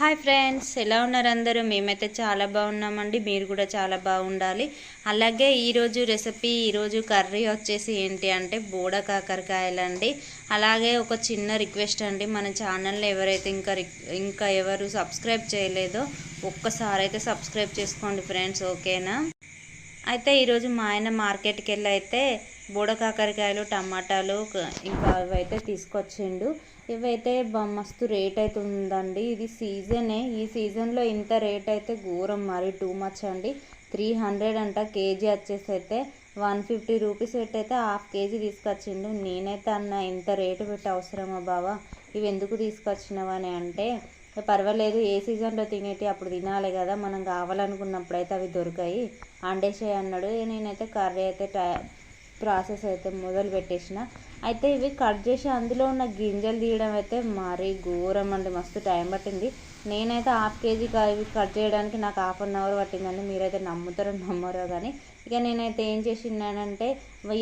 Hi friends ఎలా ఉన్నారు అందరూ? మేమైతే చాలా బాగున్నామండి. మీరు కూడా చాలా బాగుండాలి. అలాగే ఈరోజు రెసిపీ ఈరోజు కర్రీ వచ్చేసి ఏంటి అంటే బోడ కాకరకాయలండి. అలాగే ఒక చిన్న రిక్వెస్ట్ అండి. మన ఛానల్ని ఎవరైతే ఇంకా రిక్- ఇంకా ఎవరు సబ్స్క్రైబ్ చేయలేదో ఒక్కసారి అయితే సబ్స్క్రైబ్ చేసుకోండి ఫ్రెండ్స్ ఓకేనా? అయితే ఈరోజు మా ఆయన మార్కెట్కి వెళ్ళి అయితే బూడ కాకరకాయలు టమాటాలు ఇంకా అవైతే తీసుకొచ్చిండు. ఇవైతే మస్తు రేట్ అయితే ఉందండి ఇది సీజనే. ఈ సీజన్లో ఇంత రేట్ అయితే ఘోరం మరి టూ మచ్ అండి. త్రీ హండ్రెడ్ అంట కేజీ వచ్చేసి అయితే వన్ ఫిఫ్టీ రూపీస్ పెట్టయితే హాఫ్ కేజీ తీసుకొచ్చిండు. నేనైతే అన్న ఇంత రేటు పెట్టి అవసరమా బావా? ఇవి ఎందుకు తీసుకొచ్చినవని అంటే పర్వాలేదు ఏ సీజన్లో తినేటి అప్పుడు తినాలి కదా. మనం కావాలనుకున్నప్పుడు అయితే అవి దొరికాయి. అండేసాయి అన్నాడు నేనైతే కర్రీ అయితే టై ప్రాసెస్ అయితే మొదలు పెట్టేసిన. అయితే ఇవి కట్ చేసి అందులో ఉన్న గింజలు తీయడం అయితే మరీ ఘోరం అండి. మస్తు టైం పట్టింది. నేనైతే హాఫ్ కేజీ ఇవి కట్ చేయడానికి నాకు హాఫ్ అన్ అవర్ పట్టిందండి. మీరైతే నమ్ముతారో నమ్మరో కానీ ఇక నేనైతే ఏం చేసినానంటే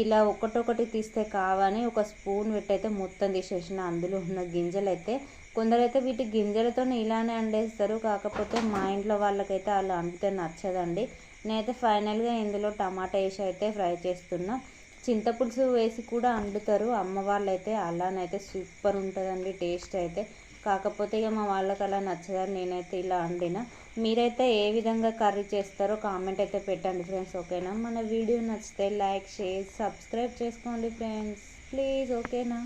ఇలా ఒకటొకటి తీస్తే కావని ఒక స్పూన్ పెట్టయితే మొత్తం తీసేసిన. అందులో ఉన్న గింజలు అయితే కొందరైతే వీటి గింజలతో ఇలానే అండేస్తారు. కాకపోతే మా ఇంట్లో వాళ్ళకైతే అలా అండితే నచ్చదండి. నేనైతే ఫైనల్గా ఇందులో టమాటా వేసి అయితే ఫ్రై చేస్తున్నా. చింతపులుసు వేసి కూడా వండుతారు అమ్మ వాళ్ళైతే అలానైతే సూపర్ ఉంటుందండి టేస్ట్ అయితే. కాకపోతే ఇక మా వాళ్ళకి అలా నచ్చదని నేనైతే ఇలా వండిన మీరైతే ఏ విధంగా కర్రీ చేస్తారో కామెంట్ అయితే పెట్టండి ఫ్రెండ్స్ ఓకేనా? మన వీడియో నచ్చితే లైక్ షేర్ సబ్స్క్రైబ్ చేసుకోండి ఫ్రెండ్స్. ప్లీజ్ ఓకేనా?